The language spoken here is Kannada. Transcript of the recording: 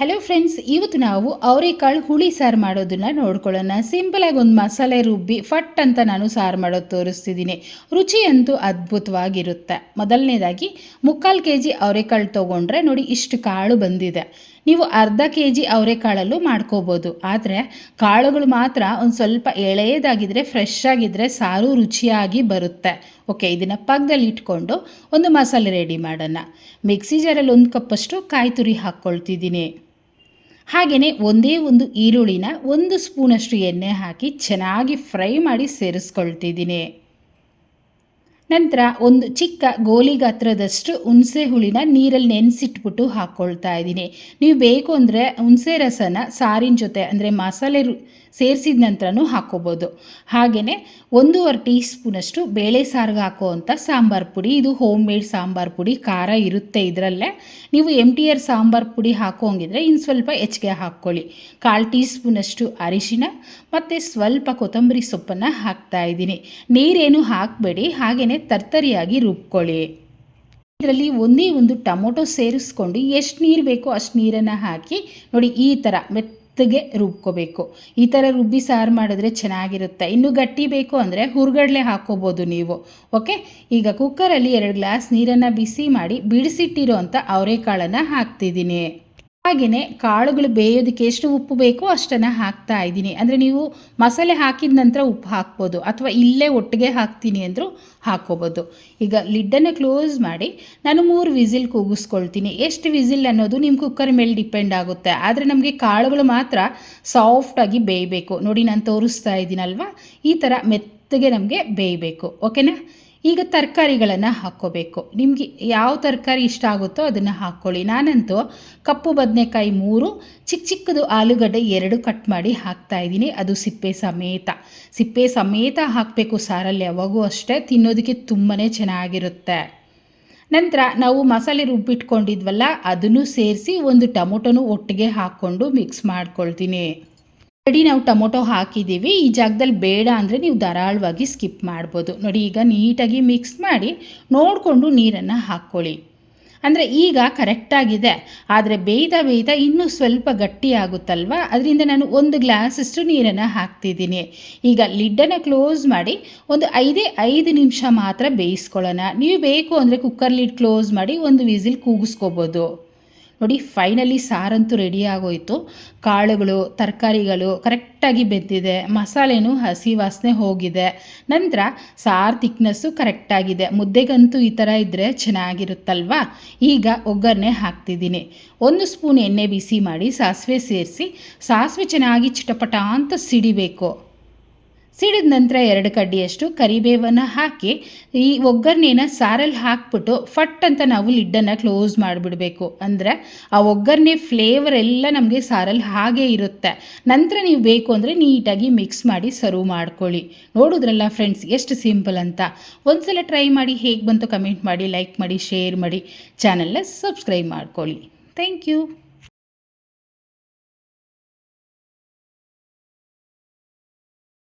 ಹಲೋ ಫ್ರೆಂಡ್ಸ್ ಇವತ್ತು ನಾವು ಅವರೆಕಾಳು ಹುಳಿ ಸಾರು ಮಾಡೋದನ್ನ ನೋಡ್ಕೊಳ್ಳೋಣ. ಸಿಂಪಲಾಗಿ ಒಂದು ಮಸಾಲೆ ರುಬ್ಬಿ, ಫಟ್ ಅಂತ ನಾನು ಸಾರು ಮಾಡೋದು ತೋರಿಸ್ತಿದ್ದೀನಿ. ರುಚಿ ಅಂತೂ ಅದ್ಭುತವಾಗಿರುತ್ತೆ. ಮೊದಲನೇದಾಗಿ, ಮುಕ್ಕಾಲು ಕೆ ಜಿ ಅವರೆಕಾಳು ತೊಗೊಂಡ್ರೆ ನೋಡಿ ಇಷ್ಟು ಕಾಳು ಬಂದಿದೆ. ನೀವು ಅರ್ಧ ಕೆ ಜಿ ಅವರೆಕಾಳಲ್ಲೂ ಮಾಡ್ಕೋಬೋದು. ಆದರೆ, ಕಾಳುಗಳು ಮಾತ್ರ ಒಂದು ಸ್ವಲ್ಪ ಎಳೆಯದಾಗಿದ್ದರೆ ಫ್ರೆಶ್ ಆಗಿದ್ದರೆ ಸಾರು ರುಚಿಯಾಗಿ ಬರುತ್ತೆ. ಓಕೆ ಇದನ್ನು ಪಕ್ಕದಲ್ಲಿ ಇಟ್ಕೊಂಡು ಒಂದು ಮಸಾಲೆ ರೆಡಿ ಮಾಡೋಣ. ಮಿಕ್ಸಿ ಜಾರಲ್ಲಿ ಒಂದು ಕಪ್ಪಷ್ಟು ಕಾಯಿ ತುರಿ ಹಾಕ್ಕೊಳ್ತಿದ್ದೀನಿ. ಹಾಗೆಯೇ ಒಂದೇ ಒಂದು ಈರುಳ್ಳಿನ ಒಂದು ಸ್ಪೂನಷ್ಟು ಎಣ್ಣೆ ಹಾಕಿ ಚೆನ್ನಾಗಿ ಫ್ರೈ ಮಾಡಿ ಸೇರಿಸ್ಕೊಳ್ತಿದ್ದೀನಿ. ನಂತರ ಒಂದು ಚಿಕ್ಕ ಗೋಲಿ ಗಾತ್ರದಷ್ಟು ಹುಣಸೆ ಹುಳಿನ ನೀರಲ್ಲಿ ನೆನೆಸಿಟ್ಬಿಟ್ಟು ಹಾಕ್ಕೊಳ್ತಾ ಇದ್ದೀನಿ. ನೀವು ಬೇಕು ಅಂದರೆ ಹುಣಸೆ ರಸನ ಸಾರಿನ ಜೊತೆ ಅಂದರೆ ಮಸಾಲೆ ಸೇರಿಸಿದ ನಂತರನೂ ಹಾಕ್ಕೋಬೋದು ಹಾಗೆಯೇ ಒಂದೂವರೆ ಟೀ ಸ್ಪೂನಷ್ಟು ಬೇಳೆ ಸಾರಿಗೆ ಹಾಕುವಂಥ ಸಾಂಬಾರು ಪುಡಿ, ಇದು ಹೋಮ್ ಮೇಡ್ ಸಾಂಬಾರು ಪುಡಿ, ಖಾರ ಇರುತ್ತೆ ಇದರಲ್ಲೇ. ನೀವು ಎಂ ಟಿ ಆರ್ ಸಾಂಬಾರು ಪುಡಿ ಹಾಕೋಂಗಿದ್ರೆ ಇನ್ನು ಸ್ವಲ್ಪ ಹೆಚ್ಚಿಗೆ ಹಾಕ್ಕೊಳ್ಳಿ. ಕಾಲು ಟೀ ಸ್ಪೂನಷ್ಟು ಅರಿಶಿನ ಮತ್ತು ಸ್ವಲ್ಪ ಕೊತ್ತಂಬರಿ ಸೊಪ್ಪನ್ನು ಹಾಕ್ತಾ ಇದ್ದೀನಿ. ನೀರೇನು ಹಾಕಬೇಡಿ. ಹಾಗೆಯೇ ತರ್ತರಿಯಾಗಿ ರುಬ್ಕೊಳ್ಳಿ. ಇದರಲ್ಲಿ ಒಂದೇ ಒಂದು ಟೊಮೊಟೊ ಸೇರಿಸ್ಕೊಂಡು ಎಷ್ಟು ನೀರು ಬೇಕೋ ಅಷ್ಟು ನೀರನ್ನು ಹಾಕಿ ನೋಡಿ ಈ ಥರ ಮೆತ್ತಗೆ ರುಬ್ಕೋಬೇಕು. ಈ ಥರ ರುಬ್ಬಿ ಸಾರು ಮಾಡಿದ್ರೆ ಚೆನ್ನಾಗಿರುತ್ತೆ. ಇನ್ನು ಗಟ್ಟಿ ಬೇಕು ಅಂದರೆ ಹುರ್ಗಡ್ಲೆ ಹಾಕ್ಕೋಬೋದು ನೀವು. ಓಕೆ? ಈಗ ಕುಕ್ಕರಲ್ಲಿ ಎರಡು ಗ್ಲಾಸ್ ನೀರನ್ನು ಬಿಸಿ ಮಾಡಿ ಬಿಡಿಸಿಟ್ಟಿರೋ ಅಂಥ ಅವರೆಕಾಳನ್ನು ಹಾಕ್ತಿದ್ದೀನಿ. ಹಾಗೆಯೇ ಕಾಳುಗಳು ಬೇಯೋದಕ್ಕೆ ಎಷ್ಟು ಉಪ್ಪು ಬೇಕೋ ಅಷ್ಟನ್ನು ಹಾಕ್ತಾ ಇದ್ದೀನಿ. ಅಂದರೆ ನೀವು ಮಸಾಲೆ ಹಾಕಿದ ನಂತರ ಉಪ್ಪು ಹಾಕ್ಬೋದು ಅಥವಾ ಇಲ್ಲೇ ಒಟ್ಟಿಗೆ ಹಾಕ್ತೀನಿ ಅಂದರೂ ಹಾಕ್ಕೋಬೋದು. ಈಗ ಲಿಡ್ಡನ್ನು ಕ್ಲೋಸ್ ಮಾಡಿ ನಾನು ಮೂರು ವಿಸಿಲ್ ಕೂಗಿಸ್ಕೊಳ್ತೀನಿ. ಎಷ್ಟು ವಿಸಿಲ್ ಅನ್ನೋದು ನಿಮ್ಮ ಕುಕ್ಕರ್ ಮೇಲೆ ಡಿಪೆಂಡ್ ಆಗುತ್ತೆ. ಆದರೆ ನಮಗೆ ಕಾಳುಗಳು ಮಾತ್ರ ಸಾಫ್ಟಾಗಿ ಬೇಯಬೇಕು. ನೋಡಿ, ನಾನು ತೋರಿಸ್ತಾ ಇದ್ದೀನಲ್ವಾ? ಈ ಥರ ಮೆತ್ತಗೆ ನಮಗೆ ಬೇಯಬೇಕು. ಓಕೆನಾ? ಈಗ ತರಕಾರಿಗಳನ್ನು ಹಾಕ್ಕೋಬೇಕು. ನಿಮಗೆ ಯಾವ ತರಕಾರಿ ಇಷ್ಟ ಆಗುತ್ತೋ ಅದನ್ನು ಹಾಕ್ಕೊಳ್ಳಿ. ನಾನಂತೂ ಕಪ್ಪು ಬದನೆಕಾಯಿ ಮೂರು ಚಿಕ್ಕ ಚಿಕ್ಕದು ಆಲೂಗಡ್ಡೆ ಎರಡು ಕಟ್ ಮಾಡಿ ಹಾಕ್ತಾಯಿದ್ದೀನಿ ಅದು ಸಿಪ್ಪೆ ಸಮೇತ. ಸಿಪ್ಪೆ ಸಮೇತ ಹಾಕಬೇಕು ಸಾರಲ್ಲಿ, ಯಾವಾಗೂ ಅಷ್ಟೇ. ತಿನ್ನೋದಕ್ಕೆ ತುಂಬಾ ಚೆನ್ನಾಗಿರುತ್ತೆ. ನಂತರ ನಾವು ಮಸಾಲೆ ರುಬ್ಬಿಟ್ಕೊಂಡಿದ್ವಲ್ಲ ಅದನ್ನು ಸೇರಿಸಿ ಒಂದು ಟೊಮೊಟೊನು ಒಟ್ಟಿಗೆ ಹಾಕ್ಕೊಂಡು ಮಿಕ್ಸ್ ಮಾಡ್ಕೊಳ್ತೀನಿ. ರೆಡಿ ನಾವು ಟೊಮೊಟೊ ಹಾಕಿದ್ದೀವಿ. ಈ ಜಾಗದಲ್ಲಿ ಬೇಡ ಅಂದರೆ ನೀವು ಧಾರಾಳವಾಗಿ ಸ್ಕಿಪ್ ಮಾಡ್ಬೋದು. ನೋಡಿ, ಈಗ ನೀಟಾಗಿ ಮಿಕ್ಸ್ ಮಾಡಿ ನೋಡಿಕೊಂಡು ನೀರನ್ನು ಹಾಕ್ಕೊಳ್ಳಿ. ಅಂದರೆ ಈಗ ಕರೆಕ್ಟಾಗಿದೆ ಆದರೆ ಬೇಯ್ದ ಬೇಯ್ದ ಇನ್ನೂ ಸ್ವಲ್ಪ ಗಟ್ಟಿ ಆಗುತ್ತಲ್ವ? ಅದರಿಂದ ನಾನು ಒಂದು ಗ್ಲಾಸಷ್ಟು ನೀರನ್ನು ಹಾಕ್ತಿದ್ದೀನಿ. ಈಗ ಲಿಡ್ಡನ್ನು ಕ್ಲೋಸ್ ಮಾಡಿ ಒಂದು ಐದೇ ಐದು ನಿಮಿಷ ಮಾತ್ರ ಬೇಯಿಸ್ಕೊಳ್ಳೋಣ. ನೀವು ಬೇಕು ಅಂದರೆ ಕುಕ್ಕರ್ ಲಿಡ್ ಕ್ಲೋಸ್ ಮಾಡಿ ಒಂದು ವಿಸಿಲ್ ಕೂಗಿಸ್ಕೋಬೋದು. ನೋಡಿ ಫೈನಲಿ ಸಾರಂತೂ ರೆಡಿ ಆಗೋಯಿತು. ಕಾಳುಗಳು, ತರಕಾರಿಗಳು ಕರೆಕ್ಟಾಗಿ ಬೆಂದಿದೆ. ಮಸಾಲೆನೂ ಹಸಿ ವಾಸನೆ ಹೋಗಿದೆ. ನಂತರ ಸಾರು ತಿಕ್ನೆಸ್ಸು ಕರೆಕ್ಟಾಗಿದೆ ಮುದ್ದೆಗಂತೂ ಈ ಥರ ಇದ್ದರೆ ಚೆನ್ನಾಗಿರುತ್ತಲ್ವಾ? ಈಗ ಒಗ್ಗರಣೆ ಹಾಕ್ತಿದ್ದೀನಿ. ಒಂದು ಸ್ಪೂನ್ ಎಣ್ಣೆ ಬಿಸಿ ಮಾಡಿ ಸಾಸಿವೆ ಸೇರಿಸಿ, ಸಾಸಿವೆ ಚೆನ್ನಾಗಿ ಚಿಟಪಟ ಅಂತ ಸಿಡಿಬೇಕು. ಸಿಡಿದ ನಂತರ ಎರಡು ಕಡ್ಡಿಯಷ್ಟು ಕರಿಬೇವನ್ನು ಹಾಕಿ, ಈ ಒಗ್ಗರಣೆನ ಸಾರಲ್ಲಿ ಹಾಕ್ಬಿಟ್ಟು ಫಟ್ ಅಂತ ನಾವು ಲಿಡ್ಡನ್ನು ಕ್ಲೋಸ್ ಮಾಡಿಬಿಡಬೇಕು. ಅಂದರೆ ಆ ಒಗ್ಗರಣೆ ಫ್ಲೇವರ್ ಎಲ್ಲ ನಮಗೆ ಸಾರಲ್ಲಿ ಹಾಗೆ ಇರುತ್ತೆ. ನಂತರ ನೀವು ಬೇಕು ಅಂದರೆ ನೀಟಾಗಿ ಮಿಕ್ಸ್ ಮಾಡಿ ಸರ್ವ್ ಮಾಡ್ಕೊಳ್ಳಿ. ನೋಡಿದ್ರಲ್ಲ ಫ್ರೆಂಡ್ಸ್ ಎಷ್ಟು ಸಿಂಪಲ್ ಅಂತ. ಒಂದ್ಸಲ ಟ್ರೈ ಮಾಡಿ ಹೇಗೆ ಬಂತು ಕಮೆಂಟ್ ಮಾಡಿ ಲೈಕ್ ಮಾಡಿ ಶೇರ್ ಮಾಡಿ. ಚಾನಲ್ನ ಸಬ್ಸ್ಕ್ರೈಬ್ ಮಾಡ್ಕೊಳ್ಳಿ. Thank you